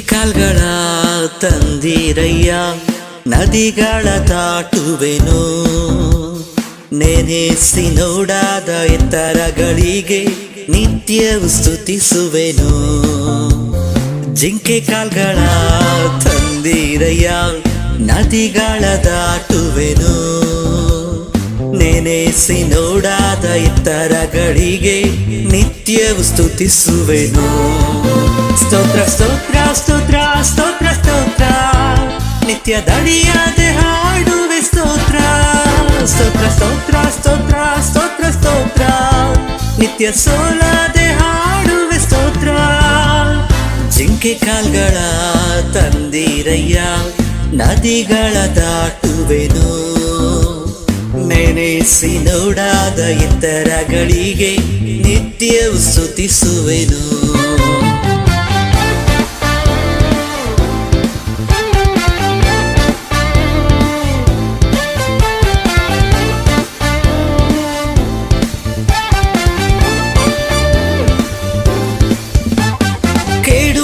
ಕಾಲ್ಗಳ ತಂದಿರಯ್ಯ ನದಿಗಳ ದಾಟುವೆನು. ನೆನೆಸಿ ನೋಡಾದ ಎತ್ತರಗಳಿಗೆ ನಿತ್ಯ ಸ್ತುತಿಸುವೆನು. ಜಿಂಕೆ ಕಾಲ್ಗಳ ತಂದಿರಯ್ಯ ನದಿಗಳ ದಾಟುವೆನು. ನೆನೆಸಿ ನೋಡಾದ ಎತ್ತರಗಳಿಗೆ ನಿತ್ಯವು ಸ್ತುತಿಸುವೆನು. ಸ್ತೋತ್ರ ಸ್ತೋತ್ರ ಸ್ತೋತ್ರ ಸ್ತೋತ್ರ ಸ್ತೋತ್ರ. ನಿತ್ಯ ದಣಿಯಾದೆ ಹಾಡುವೆ ಸ್ತೋತ್ರ. ಸ್ತೋತ್ರ ಸ್ತೋತ್ರ ಸ್ತೋತ್ರ ಸ್ತೋತ್ರ ಸ್ತೋತ್ರ. ನಿತ್ಯ ಸೋಲಾದೆ ಹಾಡುವೆ ಸ್ತೋತ್ರ. ಜಿಂಕೆ ಕಾಲ್ಗಳ ತಂದಿರಯ್ಯ, ನದಿಗಳ ದಾಟುವೆನು. ನೆನೆಸಿ ನೋಡಾದ ಎತ್ತರಗಳಿಗೆ ನಿತ್ಯವು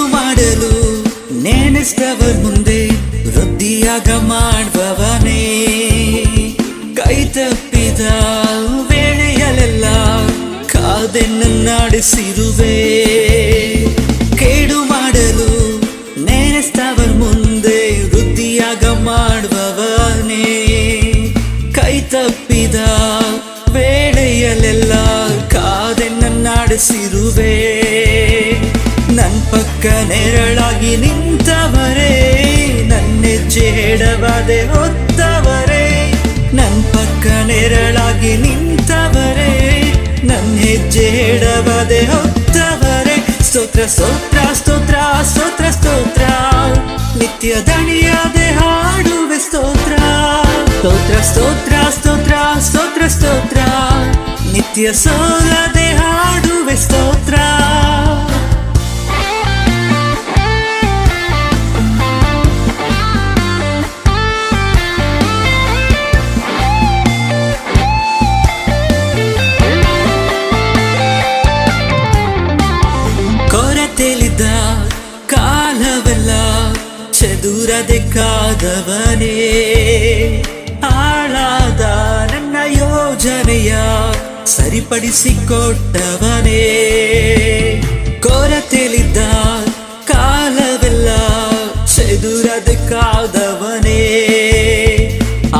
ಮಾಡಲು ನೆನೆಸ್ತವರ್ ಮುಂದೆ ವೃದ್ಧಿಯಾಗ ಮಾಡುವವನೇ. ಕೈ ತಪ್ಪಿದ ವೇಳೆಯಲ್ಲೆಲ್ಲ ಕಾದೆನ್ನು ನಡೆಸಿರುವೆ. ಕೇಡು ಮಾಡಲು ನೆನೆಸ್ತವರ್ ಮುಂದೆ ವೃದ್ಧಿಯಾಗ ಮಾಡುವವನೇ. ಕೈ ತಪ್ಪಿದ ವೇಳೆಯಲ್ಲೆಲ್ಲ ಕಾದೆನ್ನಾಡಿಸಿರುವೆ ನನ್ನ ನನ್ ಪಕ್ಕ ನೆರಳಾಗಿ ಸ್ತೋತ್ರ ಸ್ತೋತ್ರ ಸ್ತೋತ್ರ ಸ್ತೋತ್ರ ಸ್ತೋತ್ರ ನಿತ್ಯ ದಣಿಯಾದೆ ಹಾಡುವೆ ಸ್ತೋತ್ರ ಸ್ತೋತ್ರ ಸ್ತೋತ್ರ ಸ್ತೋತ್ರ ಸ್ತೋತ್ರ ಸ್ತೋತ್ರ ನಿತ್ಯ ಸೋಲದೆ ಹಾಡುವೆ ಕೊರತೆಲಿದ್ದ ಕಾಲವೆಲ್ಲ ಚದುರದೆ ಕಾದವನೇ ಆಳಾದ ನನ್ನ ಯೋಜನೆಯ ಸರಿಪಡಿಸಿಕೊಟ್ಟವನೇ ಕೊರತೆಲಿದ್ದ ಕಾಲವೆಲ್ಲ ಚದುರದೆ ಕಾದವನೇ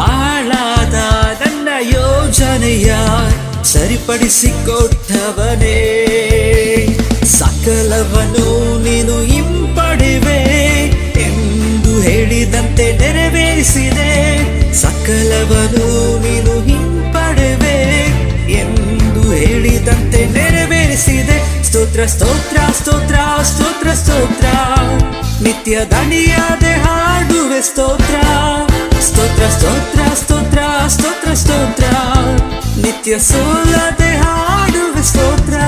ಆಳಾದ ನನ್ನ ಯೋಜನೆಯ ಸರಿಪಡಿಸಿಕೊಟ್ಟವನೇ ಸಕಲವನು ಹೇಳಿದಂತೆ ನೆರವೇರಿಸಿದೆ ಸಕಲವನು ನೀನು ಹಿಂಪಡೆವೆ ಎಂದು ಹೇಳಿದಂತೆ ನೆರವೇರಿಸಿದೆ ಸ್ತೋತ್ರ ಸ್ತೋತ್ರ ಸ್ತೋತ್ರ ಸ್ತೋತ್ರ ಸ್ತೋತ್ರ ನಿತ್ಯ ದಣಿಯಾದೆ ಹಾಡುವೆ ಸ್ತೋತ್ರ ಸ್ತೋತ್ರ ಸ್ತೋತ್ರ ಸ್ತೋತ್ರ ಸ್ತೋತ್ರ ಸ್ತೋತ್ರ ನಿತ್ಯ ಸೋಲದೆ ಹಾಡುವೆ ಸ್ತೋತ್ರ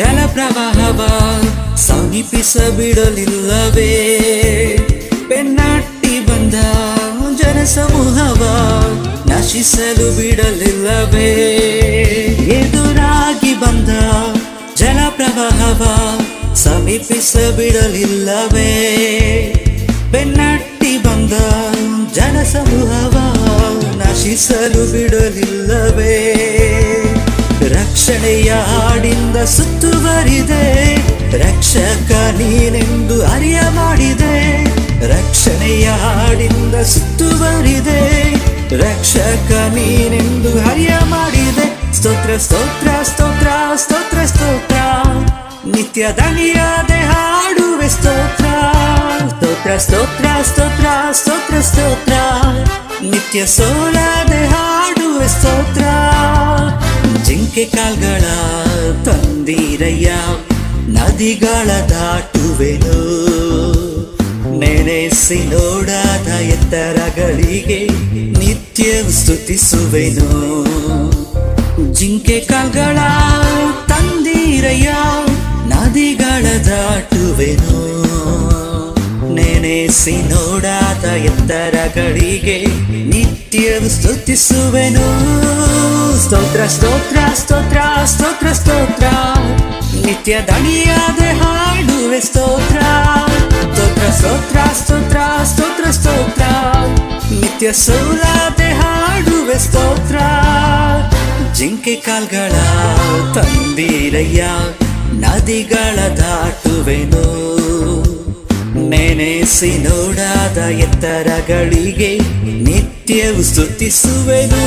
ಜಲಪ್ರವಾಹವ ಸಮೀಪಿಸ ಬಿಡಲಿಲ್ಲವೇ ಬೆನ್ನಟ್ಟಿ ಬಂದ ಜನಸಮೂಹವ ನಶಿಸಲು ಬಿಡಲಿಲ್ಲವೇ? ಎದುರಾಗಿ ಬಂದ ಜಲಪ್ರವಾಹವ ಸಮೀಪಿಸ ಬಿಡಲಿಲ್ಲವೇ ಬೆನ್ನಟ್ಟಿ ಬಂದ ಜನಸಮೂಹವ ನಶಿಸಲು ಬಿಡಲಿಲ್ಲವೇ? ರಕ್ಷಣೆಯ ಹಾಡಿಂದ ಸುತ್ತುವರಿದೆ. ರಕ್ಷಕ ನೀನೆಂದು ಅರಿಯ ಮಾಡಿದೆ ರಕ್ಷಣೆಯ ಹಾಡಿಂದ ಸುತ್ತುವರಿದೆ. ರಕ್ಷಕ ನೀನೆಂದು ಹರಿಯ ಮಾಡಿದೆ ಸ್ತೋತ್ರ ಸ್ತೋತ್ರ ಸ್ತೋತ್ರ ಸ್ತೋತ್ರ ಸ್ತೋತ್ರ. ನಿತ್ಯ ದನಿಯಾದೆ ಹಾಡುವೆ ಸ್ತೋತ್ರ. ಸ್ತೋತ್ರ ಸ್ತೋತ್ರ ಸ್ತೋತ್ರ ಸ್ತೋತ್ರ ಸ್ತೋತ್ರ. ನಿತ್ಯ ಸೋಲಾದೆ ಹಾಡುವೆ ಸ್ತೋತ್ರ. ಜಿಂಕೆ ಕಾಲ್ಗಳ ತಂದಿರಯ್ಯ, ನದಿಗಳ ದಾಟುವೆನು. ನೆನೆಸಿ ನೋಡಾದ ಎತ್ತರಗಳಿಗೆ ನಿತ್ಯ ಸ್ತುತಿಸುವೆನು. ಜಿಂಕೆ ಕಾಲ್ಗಳ ತಂದಿರಯ್ಯ, ನದಿಗಳ ದಾಟುವೆನು. ನೆನೆಸಿ ನೋಡಾದ ಎತ್ತರಗಳಿಗೆ ನಿತ್ಯವೂ ಸ್ತುತಿಸುವೆನು. ಸ್ತೋತ್ರ ಸ್ತೋತ್ರ ಸ್ತೋತ್ರ ಸ್ತೋತ್ರ ಸ್ತೋತ್ರ. ನಿತ್ಯ ದಣಿಯಾದೆ ಹಾಡುವೆ ಸ್ತೋತ್ರ. ಸ್ತೋತ್ರ ಸ್ತೋತ್ರ ಸ್ತೋತ್ರ ಸ್ತೋತ್ರ ಸ್ತೋತ್ರ. ನಿತ್ಯ ಸೋಲಾದೆ ಹಾಡುವೆ ಸ್ತೋತ್ರ. ಜಿಂಕೆ ಕಾಲ್ಗಳ ತಂದೀರಯ್ಯ, ನದಿಗಳ ದಾಟುವೆನು. ನೆನೆಸಿ ನೋಡಾದ ಎತ್ತರಗಳಿಗೆ ನಿತ್ಯವೂ ಸ್ತುತಿಸುವೆನು